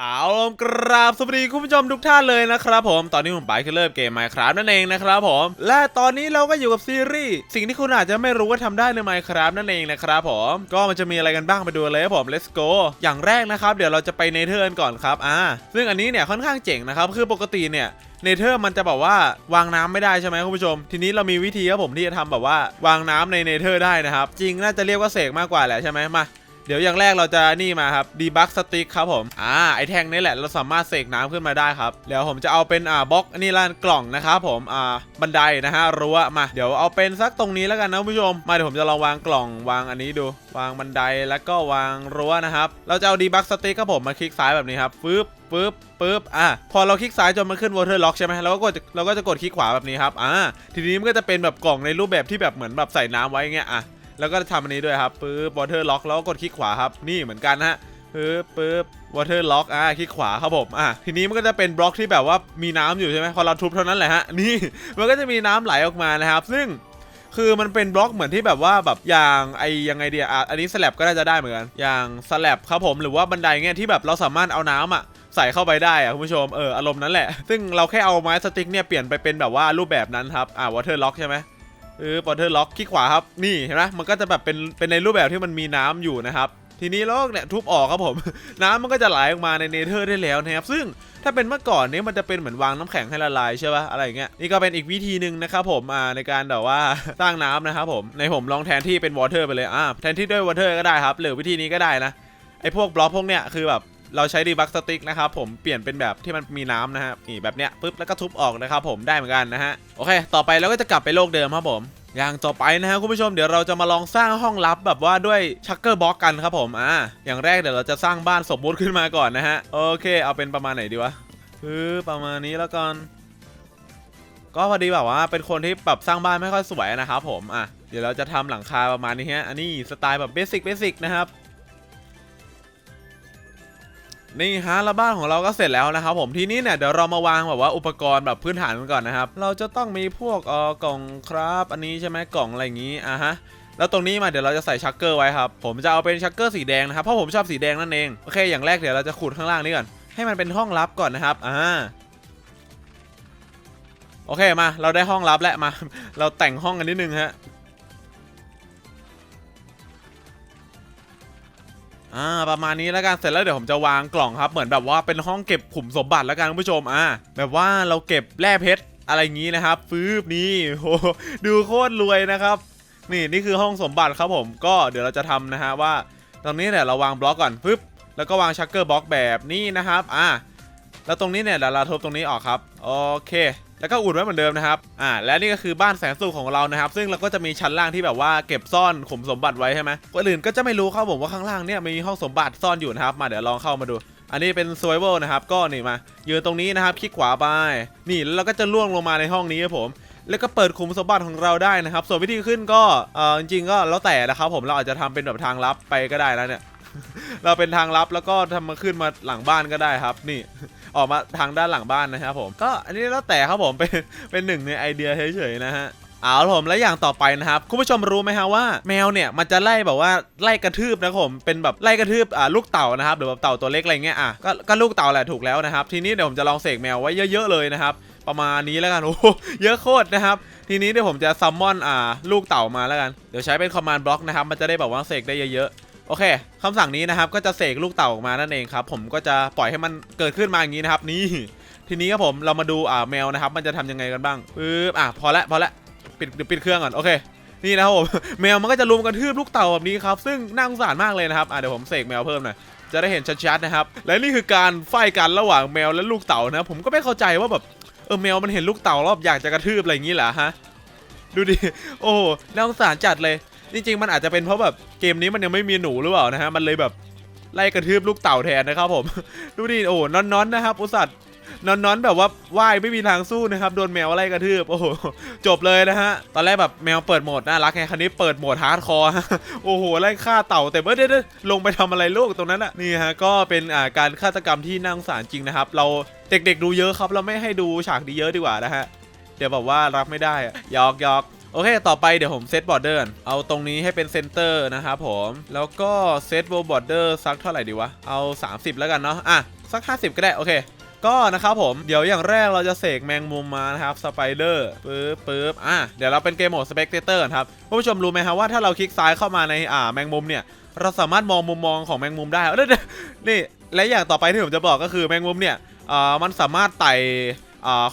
เอาลมกราบสวัสดีคุณผู้ชมทุกท่านเลยนะครับผมตอนนี้ผมไปคือเริ่มเกม Minecraft นั่นเองนะครับผม และตอนนี้เราก็อยู่กับซีรีส์สิ่งที่คุณอาจจะไม่รู้ว่าทำได้ใน Minecraft นั่นเองนะครับผมก็มันจะมีอะไรกันบ้างไปดูเลยครับผม let's go อย่างแรกนะครับ เดี๋ยวเราจะไปเนเธอร์ก่อนครับอ่าซึ่งอันนี้เนี่ยค่อนข้างเจ๋งนะครับคือปกติเนี่ยเนเธอร์มันจะแบบว่าวางน้ำไม่ได้ใช่ไหมคุณผู้ชม ทีนี้เรามีวิธีครับผมที่จะทำแบบว่าวางน้ำในเนเธอร์ได้นะครับจริงน่าจะเรียกว่าเสกมากกว่าแหละใช่ไหมมา เดี๋ยวอย่างแรกเราจะนี่มาครับดีบักสติ๊กครับผมอ่าไอแท่งนี่แหละเราสามารถเสกน้ำขึ้นมาได้ครับเดี๋ยวผมจะเอาเป็นอ่าบล็อกนี่ล้านกล่องนะครับผมอ่าบันไดนะฮะรั้วมาเดี๋ยวเอาเป็นสักตรงนี้แล้วกันนะคุณผู้ชมมาเดี๋ยวผมจะลองวางกล่องวางอันนี้ดู วางบันไดแล้วก็วางรั้วนะครับเราจะเอาดีบักสติ๊กครับผมมาคลิกซ้ายแบบนี้ครับปึ๊บปึ๊บปึ๊บอะพอเราคลิกซ้ายจนมันขึ้นวอเตอร์ล็อกใช่ไหมเราก็กดเราก็จะกดคลิกขวาแบบนี้ครับอ่าทีนี้มันก็จะเป็นแบบกล่องในรูปแบบที่แบบเหมือนแบบใส่น้ำไว้เงี้ยอะ แล้วก็ทำอันนี้ด้วยครับปึ๊บ water lock แล้วก็กดคลิกขวาครับ นี่เหมือนกันนะฮะปึ๊บปึ๊บ water lock อ่าคลิกขวาครับผมอะทีนี้มันก็จะเป็นบล็อกที่แบบว่ามีน้ำอยู่ใช่ไหมพอเราทุบเท่านั้นแหละฮะนี่มันก็จะมีน้ำไหลออกมานะครับ ซึ่งคือมันเป็นบล็อกเหมือนที่แบบว่าแบบอย่างไอยังไงเดียอะอันนี้สลับก็น่าจะได้เหมือนกันอย่างสลับครับผมหรือว่าบันไดเงี้ยที่แบบเราสามารถเอาน้ำอะใส่เข้าไปได้อะคุณผู้ชมเอออารมณ์นั้นแหละ ซึ่งเราแค่เอาไม้สติ๊กเนี่ยเปลี่ยนไปเป็นแบบว่ารูปแบบนั้นครับอ่า water lock ใช่ไหม เออปอเทอร์ล็อกคลิกขวาครับนี่เห็นไหมมันก็จะแบบเป็นเป็นในรูปแบบที่มันมีน้ำอยู่นะครับทีนี้เราก็เนี่ยทุบออกครับผม น้ำมันก็จะไหลออกมาในเนเธอร์ได้แล้วนะครับซึ่งถ้าเป็นเมื่อก่อนเนี้มันจะเป็นเหมือนวางน้ำแข็งให้ละลายใช่ป่ะอะไรเงี้ยนี่ก็เป็นอีกวิธีหนึ่งนะครับผมอ่าในการแบบว่าสร้างน้ำนะครับผมในผมลองแทนที่เป็นวอเตอร์ไปเลยอ่าแทนที่ด้วยวอเตอร์ก็ได้ครับ หรือวิธีนี้ก็ได้นะไอ้พวกบล็อกพวกเนี้ยคือแบบ เราใช้ดีบักสติ๊กนะครับผมเปลี่ยนเป็นแบบที่มันมีน้ำนะฮะนี่แบบเนี้ยปุ๊บแล้วก็ทุบออกนะครับผมได้เหมือนกันนะฮะโอเค ต่อไปเราก็จะกลับไปโลกเดิมครับผมอย่างต่อไปนะฮะคุณผู้ชมเดี๋ยวเราจะมาลองสร้างห้องลับแบบว่าด้วยชักเกอร์บล็อกกันครับผมอ่าอย่างแรกเดี๋ยวเราจะสร้างบ้านสมมุติขึ้นมาก่อนนะฮะโอเคเอาเป็นประมาณไหนดีวะคือประมาณนี้แล้วกันก็พอดีแบบว่าเป็นคนที่แบบสร้างบ้านไม่ค่อยสวยนะครับผมอะเดี๋ยวเราจะทำหลังคาประมาณนี้ฮะอันนี้สไตล์แบบเบสิกเบสิกนะครับ นี่ฮะแล้วบ้านของเราก็เสร็จแล้วนะครับผมทีนี้เนี่ยเดี๋ยวเรามาวางแบบว่าอุปกรณ์แบบพื้นฐานกันก่อนนะครับ เราจะต้องมีพวกเอ่อกล่องครับ อันนี้ใช่ไหมกล่องอะไรอย่างนี้อะฮะแล้วตรงนี้มาเดี๋ยวเราจะใส่ชักเกอร์ไว้ครับ ผมจะเอาเป็นชักเกอร์สีแดงนะครับเพราะผมชอบสีแดงนั่นเองโอเคอย่างแรกเดี๋ยวเราจะขุดข้างล่างนี้ก่อนให้มันเป็นห้องลับก่อนนะครับอ่าโอเคมา เราได้ห้องลับแล้วมา เราแต่งห้องกันนิดนึงฮะ อ่าประมาณนี้แล้วกันเสร็จแล้วเดี๋ยวผมจะวางกล่องครับ เหมือนแบบว่าเป็นห้องเก็บขุมสมบัติแล้วกันคุณผู้ชมอ่าแบบว่าเราเก็บแร่เพชรอะไรอย่างนี้นะครับฟืบนี่โหดูโคตรรวยนะครับนี่นี่คือห้องสมบัติครับผมก็เดี๋ยวเราจะทำนะฮะว่า ตรงนี้เนี่ยเราวางบล็อกก่อนปึ๊บแล้วก็วางชักเกอร์บล็อกแบบนี้นะครับอ่าแล้วตรงนี้เนี่ยเดี๋ยวเราทบตรงนี้ออกครับโอเค แล้วก็อุดไว้เหมือนเดิมนะครับอ่าและนี่ก็คือบ้านแสนสุขของเรานะครับ ซึ่งเราก็จะมีชั้นล่างที่แบบว่าเก็บซ่อนขุมสมบัติไว้ใช่ไหมคนอื่นก็จะไม่รู้ครับผมว่าข้างล่างเนี่ยมีห้องสมบัติซ่อนอยู่นะครับ มาเดี๋ยวลองเข้ามาดู อันนี้เป็น survival นะครับก็นี่มายืนตรงนี้นะครับคลิกขวาไป นี่แล้วเราก็จะล่วงลงมาในห้องนี้ครับผมแล้วก็เปิดขุมสมบัติของเราได้นะครับ ส่วนวิธีขึ้นก็เออจริงๆก็แล้วแต่นะครับผมเราอาจจะทำเป็นแบบทางลับไปก็ได้แล้วเนี่ย เราเป็นทางลับแล้วก็ทำมาขึ้นมาหลังบ้านก็ได้ครับ นี่ ออกมาทางด้านหลังบ้านนะครับผมก็อันนี้แล้วแต่ครับผมเป็นเป็นหนึ่งในไอเดียเฉยๆนะฮะเอาผมและอย่างต่อไปนะครับคุณผู้ชมรู้ไหมฮะว่าแมวเนี่ยมันจะไล่แบบว่าไล่กระทืบนะครับผมเป็นแบบไล่กระทืบอ่าลูกเต่านะครับหรือแบบเต่าตัวเล็กอะไรเงี้ยอะก็ก็ลูกเต่าแหละถูกแล้วนะครับ ทีนี้เดี๋ยวผมจะลองเสกแมวไว้เยอะๆเลยนะครับ ประมาณนี้แล้วกันโอ้โหเยอะโคตรนะครับ ทีนี้เดี๋ยวผมจะซัมมอนอ่าลูกเต่ามาแล้วกันเดี๋ยวใช้เป็นคอมมานด์บล็อกนะครับมันจะได้แบบว่าเสกได้เยอะๆ โอเคคำสั่งนี้นะครับก็จะเสกลูกเต่าออกมานั่นเองครับผมก็จะปล่อยให้มันเกิดขึ้นมาอย่างนี้นะครับนี่ทีนี้ครับผมเรามาดูอ่าแมวนะครับ มันจะทำยังไงกันบ้างปึ๊บอะพอละพอละปิดเดี๋ยวปิดเครื่องก่อนโอเค นี่นะครับผมแมวมันก็จะรุมกระทืบลูกเต่าแบบนี้ครับซึ่งน่าสงสารมากเลยนะครับอะเดี๋ยวผมเสกแมวเพิ่มหน่อยจะได้เห็นชัดๆนะครับ และนี่คือการไฟกันระหว่างแมวและลูกเต่านะ ผมก็ไม่เข้าใจว่าแบบเออแมวมันเห็นลูกเต่าแล้วแบอยากจะกระทืบอะไรอย่างนี้เหรอฮะดูดิโอ้น่าสงสารจัดเลย จริงๆมันอาจจะเป็นเพราะแบบเกมนี้มันยังไม่มีหนูหรือเปล่านะฮะมันเลยแบบไล่กระทืบลูกเต่าแทนนะครับผม ดูดิโอ้นอนๆนะครับอุส่าห์นอนๆแบบว่าว่ายไม่มีทางสู้นะครับโดนแมวไล่กระทืบโอ้โหจบเลยนะฮะตอนแรกแบบแมวเปิดโหมดน่ารักไงคันนี้เปิดโหมดฮาร์ดคอร์โอ้โหไล่ฆ่าเต่าแต่เมื่อเดี๋ยวๆลงไปทำอะไรลูกตรงนั้นอะนี่ฮะก็เป็นอ่าการฆาตกรรมที่น่าสงสารจริงนะครับ เราเด็กๆดูเยอะครับเราไม่ให้ดูฉากดีเยอะดีกว่านะฮะเดี๋ยวแบบว่ารับไม่ได้อะยอกยอก โอเค ต่อไปเดี๋ยวผมเซตบอร์เดอร์เอาตรงนี้ให้เป็นเซนเตอร์นะครับผม แล้วก็เซตโบบอร์เดอร์สักเท่าไหร่ดีวะ เอา 30 แล้วกันเนาะ อะ สัก 50 ก็ได้ โอเคก็นะครับผมเดี๋ยวอย่างแรกเราจะเสกแมงมุมมานะครับสไปเดอร์ปึ๊บปึ๊บอะเดี๋ยวเราเป็นเกมโหมดสเปกเตอร์ครับผู้ชมรู้ไหมครับว่าถ้าเราคลิกซ้ายเข้ามาในอ่าแมงมุมเนี่ย เราสามารถมองมุมมองของแมงมุมได้เอ้ยเดี๋ยวนี่และอย่างต่อไปที่ผมจะบอกก็คือแมงมุมเนี่ยอ่ามันสามารถไต่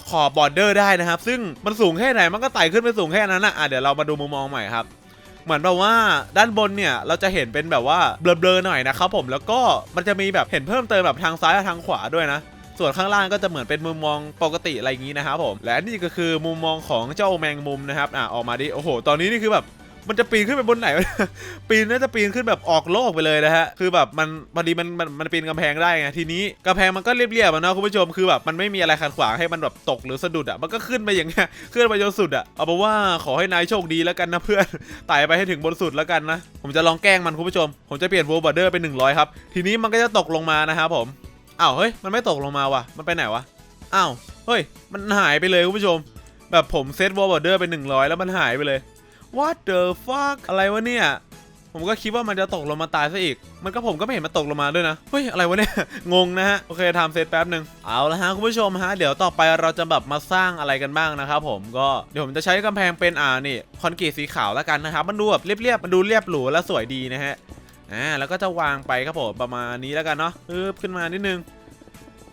ขอบบอร์เดอร์ได้นะครับ ซึ่งมันสูงแค่ไหนมันก็ไต่ขึ้นไปสูงแค่นั้นนะอะเดี๋ยวเรามาดูมุมมองใหม่ครับเหมือนแบบว่าด้านบนเนี่ยเราจะเห็นเป็นแบบว่าเบลอๆหน่อยนะครับผมแล้วก็มันจะมีแบบเห็นเพิ่มเติมแบบทางซ้ายกับทางขวาด้วยนะ ส่วนข้างล่างก็จะเหมือนเป็นมุมมองปกติอะไรอย่างนี้นะครับผมและนี่ก็คือมุมมองของเจ้าแมงมุมนะครับอะออกมาดิโอ้โห ตอนนี้นี่คือแบบ มันจะปีนขึ้นไปบนไหน ปีนน่าจะปีนขึ้นแบบออกโลกไปเลยนะฮะ คือแบบมันพอดีมันมันมันปีนกำแพงได้ไง ทีนี้กำแพงมันก็เรียบๆอะเนาะคุณผู้ชม คือแบบมันไม่มีอะไรขัดขวางให้มันแบบตกหรือสะดุดอะ มันก็ขึ้นไปอย่างเงี้ย ขึ้นไปจนสุดอะ เอาเป็นว่าขอให้นายโชคดีแล้วกันนะเพื่อน ไต่ไปให้ถึงบนสุดแล้วกันนะ ผมจะลองแกล้งมันคุณผู้ชม ผมจะเปลี่ยนโวบอร์เดอร์เป็น100ครับ ทีนี้มันก็จะตกลงมานะครับผม อ้าวเฮ้ย มันไม่ตกลงมาว่ะ มันไปไหนวะ อ้าว เฮ้ย มันหายไปเลยคุณผู้ชม แบบผมเซตโวบอร์เดอร์เป็น100 แล้วมันหายไปเลย What the fuck อะไรวะเนี่ย ผมก็คิดว่ามันจะตกลงมาตายซะอีก มันก็ผมก็ไม่เห็นมันตกลงมาด้วยนะ เฮ้ย อะไรวะเนี่ย งงนะฮะ โอเคทำเซตแป๊บหนึ่งเอาละฮะคุณผู้ชมฮะ เดี๋ยวต่อไปเราจะแบบมาสร้างอะไรกันบ้างนะครับผม ก็เดี๋ยวผมจะใช้กำแพงเป็นอ่านี่คอนกรีตสีขาวแล้วกันนะครับ มันดูแบบเรียบๆ มันดูเรียบหรูและสวยดีนะฮะ อ่า แล้วก็จะวางไปครับผมประมาณนี้แล้วกันเนาะปึ๊บขึ้นมานิดนึง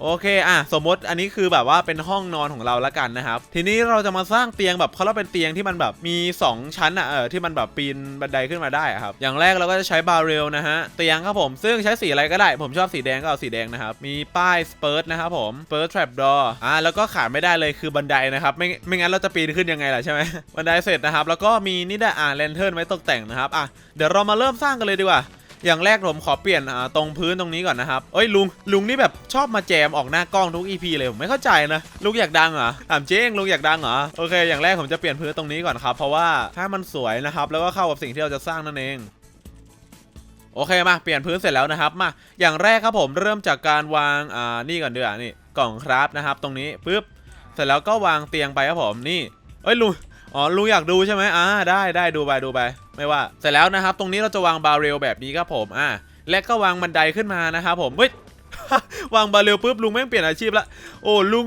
โอเค อะ สมมติอันนี้คือแบบว่าเป็นห้องนอนของเราล้วกันนะครับ ทีนี้เราจะมาสร้างเตียงแบบเขาเรียกเป็นเตียงที่มันแบบมี 2 ชั้นอะ เออ ที่มันแบบปีนบันไดขึ้นมาได้ครับ อย่างแรกเราก็จะใช้บาร์เรลนะฮะ เตียงครับผม ซึ่งใช้สีอะไรก็ได้ ผมชอบสีแดงก็เอาสีแดงนะครับ มีป้ายสเปิร์ตนะครับผมสเปิร์ตแทรปดอร์อ่าแล้วก็ขาดไม่ได้เลยคือบันไดนะครับ ไม่ ไม่งั้นเราจะปีนขึ้นยังไงล่ะใช่ไหมบันไดเสร็จนะครับ แล้วก็มีนี่ได้อ่าแลนเทิร์นไว้ตกแต่งนะครับ อะ เดี๋ยวเรามาเริ่มสร้างกันเลยดีกว่า อย่างแรกผมขอเปลี่ยนตรงพื้นตรงนี้ก่อนนะครับเอ้ยลุงลุงนี่แบบชอบมาแจมออกหน้ากล้องทุก EP เลยผมไม่เข้าใจนะลุงอยากดังเหรอถามเจ๊งลุงอยากดังเหรอโอเค อย่างแรกผมจะเปลี่ยนพื้นตรงนี้ก่อนครับ เพราะว่าถ้ามันสวยนะครับ แล้วก็เข้ากับสิ่งที่เราจะสร้างนั่นเองโอเคมาเปลี่ยนพื้นเสร็จแล้วนะครับมาอย่างแรกครับผมเริ่มจากการวางอ่านี่ก่อนเดือนี่กล่องครับนะครับ ตรงนี้ปุ๊บเสร็จแล้วก็วางเตียงไปครับผมนี่เอ้ยลุง อ๋อลุงอยากดูใช่ไหมอ่าได้ได้ดูไปดูไป ไม่ว่า เสร็จแล้วนะครับ ตรงนี้เราจะวางบาร์เรลแบบนี้ครับผมอ่าและก็วางบันไดขึ้นมานะครับผมเฮ้ยวางบาร์เรลปุ๊บลุงแม่งเปลี่ยนอาชีพละโอ้ลุง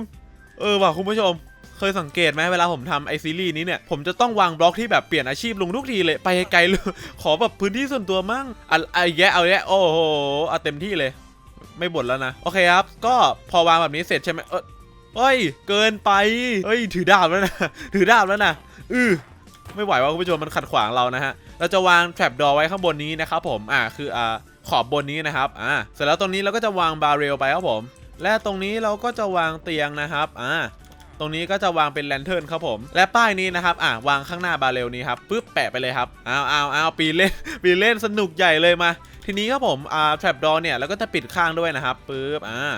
เออว่ะคุณผู้ชม เคยสังเกตไหมเวลาผมทำไอซีรีส์นี้เนี่ยผมจะต้องวางบล็อกที่แบบเปลี่ยนอาชีพลุงทุกทีเลยไปไกลๆเลยขอแบบพื้นที่ส่วนตัวมั่งอะไอ้แย่เอาแย่โอ้โหเอาเต็มที่เลย ไม่บ่นแล้วนะโอเคครับ ก็พอวางแบบนี้เสร็จใช่ไหมเออเฮ้ย เกินไปเฮ้ย ถือดาบแล้วนะ ถือดาบแล้วนะ อือไม่ไหวว่าคุณผู้ชมมันขัดขวางเรานะฮะ เราจะวางแทรปดอไว้ข้างบนนี้นะครับผม อ่า คือ อ่า ขอบบนนี้นะครับ อ่า เสร็จแล้วตรงนี้เราก็จะวางบาร์เรลไปครับผม และตรงนี้เราก็จะวางเตียงนะครับ อ่า ตรงนี้ก็จะวางเป็นแลนเทิร์นครับผม และป้ายนี้นะครับ อ่าวางข้างหน้าบาร์เรลนี้ครับ ปึ๊บ แปะไปเลยครับเอาเอาเอาปีเล่น ปีเล่นสนุกใหญ่เลยมา ทีนี้ครับผม อ่า แทรปดอเนี่ยเราก็จะปิดข้างด้วยนะครับ ปึ๊บ อ่า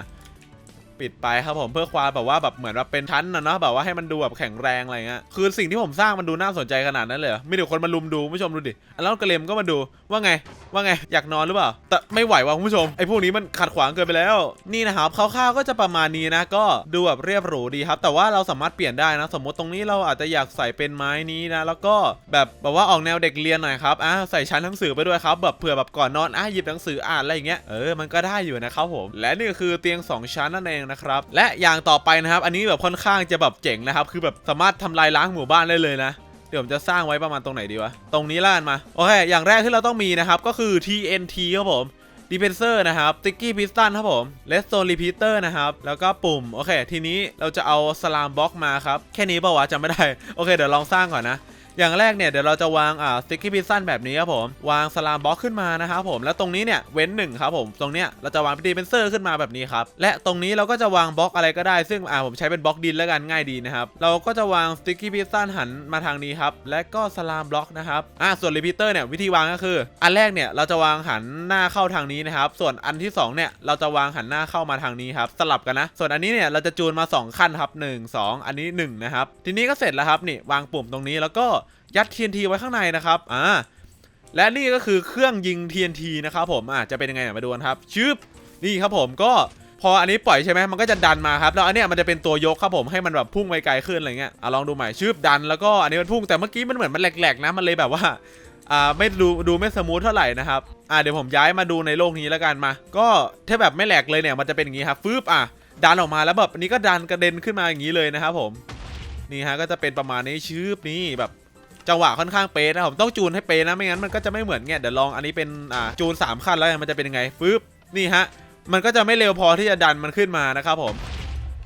ปิดไปครับผมเพื่อความแบบว่าแบบเหมือนแบบเป็นชั้นนะเนาะแบบว่าให้มันดูแบบแข็งแรงอะไรเงี้ยคือสิ่งที่ผมสร้างมันดูน่าสนใจขนาดนั้นเลยเหรอมีแต่คนมาลุมดูผู้ชมดูดิแล้วกระเลมก็มาดูว่าไงว่าไงอยากนอนหรือเปล่า แต่ไม่ไหวว่ะคุณผู้ชมไอ้พวกนี้มันขัดขวางเกินไปแล้วนี่นะครับคร่าวๆก็จะประมาณนี้นะ ก็ดูแบบเรียบหรูดีครับ แต่ว่าเราสามารถเปลี่ยนได้นะ สมมติตรงนี้เราอาจจะอยากใส่เป็นไม้นี้นะ แล้วก็แบบแบบว่าออกแนวเด็กเรียนหน่อยครับอะใส่ชั้นหนังสือไปด้วยครับแบบเผื่อแบบก่อนนอนอะหยิบหนังสืออ่านอะไรอย่างเงี้ยเออมันก็ได้อยู่นะครับผมและนี่ก็คือเตียงสองชั้นนั่นเองนะครับ และอย่างต่อไปนะครับ อันนี้แบบค่อนข้างจะแบบเจ๋งนะครับ คือแบบสามารถทำลายล้างหมู่บ้านได้เลยนะ เดี๋ยวผมจะสร้างไว้ประมาณตรงไหนดีวะ ตรงนี้ล่านมา โอเค อย่างแรกที่เราต้องมีนะครับ ก็คือ TNT ครับผม Dispenser นะครับ Sticky Piston ครับผม Redstone Repeater นะครับ แล้วก็ปุ่ม โอเค ทีนี้เราจะเอาสลามบล็อกมาครับ แค่นี้เปล่าวะจำไม่ได้ โอเค เดี๋ยวลองสร้างก่อนนะ อย่างแรกเนี่ยเดี๋ยวเราจะวางอ่าสติ๊กกี้พิซซันแบบนี้ครับผม วางสลามบล็อกขึ้นมานะครับผมแล้วตรงนี้เนี่ยเว้นหนึ่งครับผมตรงเนี้ยเราจะวางดีเป็นเซอร์ขึ้นมาแบบนี้ครับและตรงนี้เราก็จะวางบล็อกอะไรก็ได้ ซึ่งอ่าผมใช้เป็นบล็อกดินแล้วกันง่ายดีนะครับเราก็จะวางสติ๊กกี้พิซซันหันมาทางนี้ครับและก็สลามบล็อกนะครับอ่าส่วนรีพิเตอร์เนี่ยวิธีวางก็คือ อันแรกเนี่ยเราจะวางหันหน้าเข้าทางนี้นะครับส่วนอันที่สองเนี่ยเราจะวางหันหน้าเข้ามาทางนี้ครับสลับกันนะ ส่วนอันนี้เนี่ยเราจะจูนมาสองขั้นครับหนึ่งสองอันนี้หนึ่งนะครับทีนี้ก็เสร็จแล้วครับนี่วางปุ่มตรงนี้แล้วก็ ยัด TNT ไว้ข้างในนะครับอ่าและนี่ก็คือเครื่องยิง TNT นะครับผมอ่าจะเป็นยังไงมาดูกันครับชึบนี่ครับผมก็พออันนี้ปล่อยใช่ไหมมันก็จะดันมาครับแล้วอันเนี้ยมันจะเป็นตัวยกครับผมให้มันแบบพุ่งไปไกลขึ้นอะไรเงี้ยอะลองดูใหม่ชืบดันแล้วก็อันนี้มันพุ่งแต่เมื่อกี้มันเหมือนมันแหลกๆนะมันเลยแบบว่าอ่าไม่ดูดูไม่สมูทเท่าไหร่นะครับอ่าเดี๋ยวผมย้ายมาดูในโลกนี้แล้วกันมา ก็ถ้าแบบไม่แหลกเลยเนี่ยมันจะเป็นอย่างงี้ครับฟืบอะดันออกมาแล้วแบบอันนี้ก็ดันกระเด็นขึ้นมาอย่างนี้เลยนะครับผมนี่ฮะก็จะเป็นประมาณนี้ชืบนี่แบบ จังหวะค่อนข้างเป๊ะนะผมต้องจูนให้เป๊ะนะไม่งั้นมันก็จะไม่เหมือนเนี่ยเดี๋ยวลองอันนี้เป็นอ่าจูนสามขั้นแล้วมันจะเป็นยังไงฟืบนี่ฮะมันก็จะไม่เร็วพอที่จะดันมันขึ้นมานะครับผม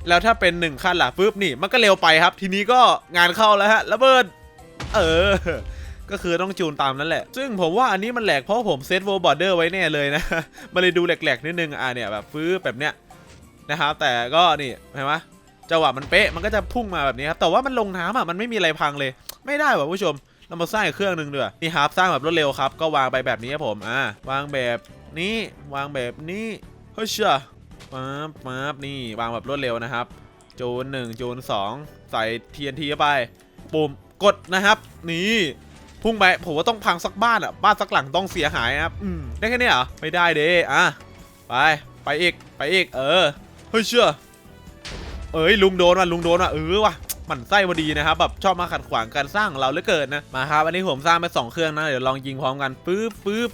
แล้วถ้าเป็นหนึ่งขั้นล่ะปุ๊บนี่มันก็เร็วไปครับ ทีนี้ก็งานเข้าแล้วฮะระเบิดเออก็คือต้องจูนตามนั้นแหละ ซึ่งผมว่าอันนี้มันแหลกเพราะผมเซตโวบอร์เดอร์ไว้แน่เลยนะ มันเลยดูแหลกๆนิดนึง อะเนี่ยแบบฟื้บแบบเนี้ยนะครับ แต่ก็นี่เห็นไหมจังหวะมันเป๊ะ มันก็จะพุ่งมาแบบนี้ครับ แต่ว่ามันลงน้ำอะ มันไม่มีอะไรพังเลย ไม่ได้ว่ะผู้ชมเรามาสร้างอีกเครื่องหนึ่งด้วยนี่ครับสร้างแบบรวดเร็วครับ ก็วางไปแบบนี้ครับผมอ่าวางแบบนี้วางแบบนี้เฮ้ยเชื่อป๊าบป๊าบนี่วางแบบรวดเร็วนะครับจูนหนึ่งจูนสองใส่ TNT ไปปุ่มกดนะครับ นี่พุ่งไปผมว่าต้องพังสักบ้านอะบ้านสักหลังต้องเสียหายนะครับอืมได้แค่นี้เหรอไม่ได้เด้อะไปไปอีกไปอีกเออเฮ้ยเชื่อเอ้ยลุงโดนว่ะลุงโดนว่ะเออว่ะ หมั่นไส้พอดีนะครับแบบชอบมาขัดขวางการสร้างของเราเหลือเกินนะมาครับอันนี้ผมสร้างไปสองเครื่องนะเดี๋ยวลองยิงพร้อมกันปึ๊บปึ๊บ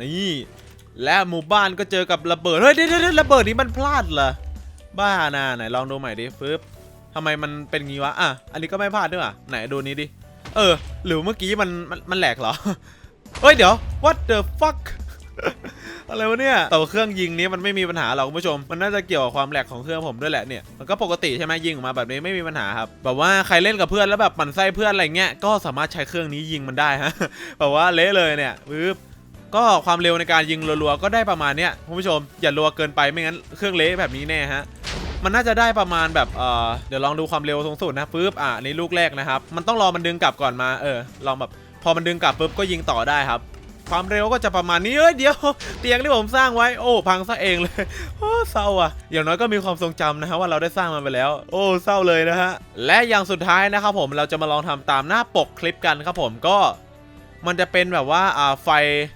นี่และหมู่บ้านก็เจอกับระเบิดเฮ้ยเดี๋ยวเดี๋ยวระเบิดนี้มันพลาดเหรอบ้านะไหนลองดูใหม่ดิปึ๊บทำไมมันเป็นงี้วะอะอันนี้ก็ไม่พลาดด้วยอะไหนดูนี้ดิเออ หรือเมื่อกี้มันมันมันแหลกเหรอเฮ้ยเดี๋ยว what the fuck อะไรวะเนี่ยแต่ว่าเครื่องยิงนี้มันไม่มีปัญหาหรอกคุณผู้ชม มันน่าจะเกี่ยวกับความแหลกของเครื่องผมด้วยแหละเนี่ยมันก็ปกติใช่ไหมยิงออกมาแบบนี้ไม่มีปัญหาครับแบบว่าใครเล่นกับเพื่อนแล้วแบบมันไส้เพื่อนอะไรเงี้ยก็สามารถใช้เครื่องนี้ยิงมันได้ฮะแบบว่าเละเลยเนี่ยปึ๊บก็ความเร็วในการยิงรัวๆก็ได้ประมาณเนี้ยคุณผู้ชมอย่ารัวเกินไปไม่งั้นเครื่องเละแบบนี้แน่ฮะมันน่าจะได้ประมาณแบบเออเดี๋ยวลองดูความเร็วสูงสุดนะปึ๊บอะอันนี้ลูกแรกนะครับ มันต้องรอมันดึงกลับก่อนมาเออลองแบบพอมันดึงกลับปุ๊บก็ยิงต่อได้ครับ ความเร็วก็จะประมาณนี้เอ้ยเดี๋ยว เตียงที่ผมสร้างไว้โอ้พังซะเองเลยโอ้เศร้าอะอย่างน้อยก็มีความทรงจำนะฮะว่าเราได้สร้างมันไปแล้ว โอ้เศร้าเลยนะฮะและอย่างสุดท้ายนะครับผมเราจะมาลองทำตามหน้าปกคลิปกันครับผมก็มันจะเป็นแบบว่าอ่าไฟ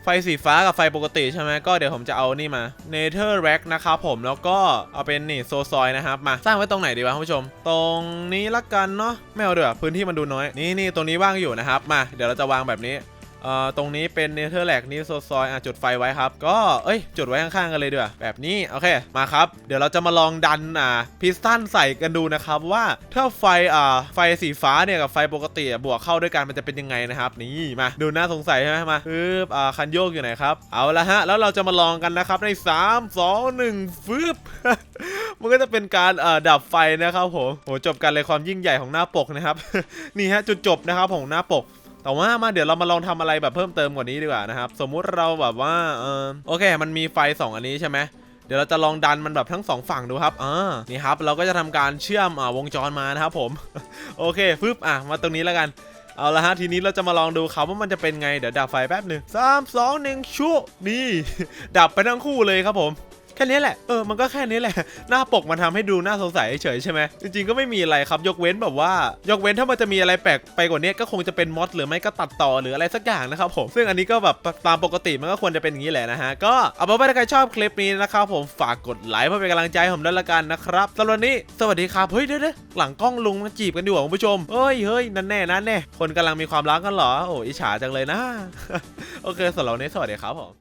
ไฟสีฟ้ากับไฟปกติใช่ไหมก็เดี๋ยวผมจะเอานี่มา Nether Rack นะครับผมแล้วก็เอาเป็นนี่โซซอยนะครับมาสร้างไว้ตรงไหนดีวะคุณผู้ชม ตรงนี้ละกันเนาะไม่เอาเดี๋ยวพื้นที่มันดูน้อย นี่นี่ตรงนี้ว่างอยู่นะครับมาเดี๋ยวเราจะวางแบบนี้ ตรงนี้เป็นเนเธอร์แลกนี้โซซอยอะจุดไฟไว้ครับ ก็เอ้ย จุดไว้ข้างๆกันเลยด้วยแบบนี้ โอเค มาครับ เดี๋ยวเราจะมาลองดันอ่าพิสตันใส่กันดูนะครับว่าถ้าไฟอ่าไฟสีฟ้าเนี่ยกับไฟปกติบวกเข้าด้วยกันมันจะเป็นยังไงนะครับ นี่มาดูน่าสงสัยใช่ไหมมาปึ๊บอ่าคันโยกอยู่ไหนครับ เอาละฮะ แล้วเราจะมาลองกันนะครับใน 3 2 1ฟึบมันก็จะเป็นการเอ่อดับไฟนะครับผมโหจบกันเลยความยิ่งใหญ่ของหน้าปกนะครับ นี่ฮะจุดจบนะครับของหน้าปก แต่ว่ามาเดี๋ยวเรามาลองทำอะไรแบบเพิ่มเติมกว่านี้ดีกว่านะครับ สมมุติเราแบบว่าเออโอเค มันมีไฟ 2 อันนี้ใช่ไหมเดี๋ยวเราจะลองดันมันแบบทั้งสองฝั่งดูครับอ่านี่ครับ เราก็จะทำการเชื่อมอวงจรมานะครับผม โอเคฟึบอะมาตรงนี้แล้วกันเอาละฮะทีนี้เราจะมาลองดูครับว่ามันจะเป็นไงเดี๋ยวดับไฟแป๊บหนึ่งสามสองหนึ่งชุนี่ ดับไปทั้งคู่เลยครับผม แค่นี้แหละ เออ มันก็แค่นี้แหละ หน้าปกมันทำให้ดูน่าสงสัยเฉยใช่ไหม จริงๆ ก็ไม่มีอะไรครับ ยกเว้นแบบว่า ยกเว้นถ้ามันจะมีอะไรแปลกไปกว่านี้ก็คงจะเป็นมอดหรือไม่ก็ตัดต่อหรืออะไรสักอย่างนะครับผม ซึ่งอันนี้ก็แบบตามปกติมันก็ควรจะเป็นอย่างนี้แหละนะฮะ ก็เอาเป็นว่าถ้าใครชอบคลิปนี้นะครับผม ฝากกดไลค์เพื่อเป็นกำลังใจผมด้วยละกันนะครับสำหรับวันนี้ สวัสดีครับ เฮ้ยเดี๋ยวๆหลังกล้องลุงมาจีบกันอยู่คุณผู้ชม เฮ้ยเฮ้ยนั่นแน่นั่นแน่ คนกำลังมีความรักกันเหรอ โอ้อิจฉาจังเลยนะ โอเคสำหรับวันนี้สวัสดีครับผม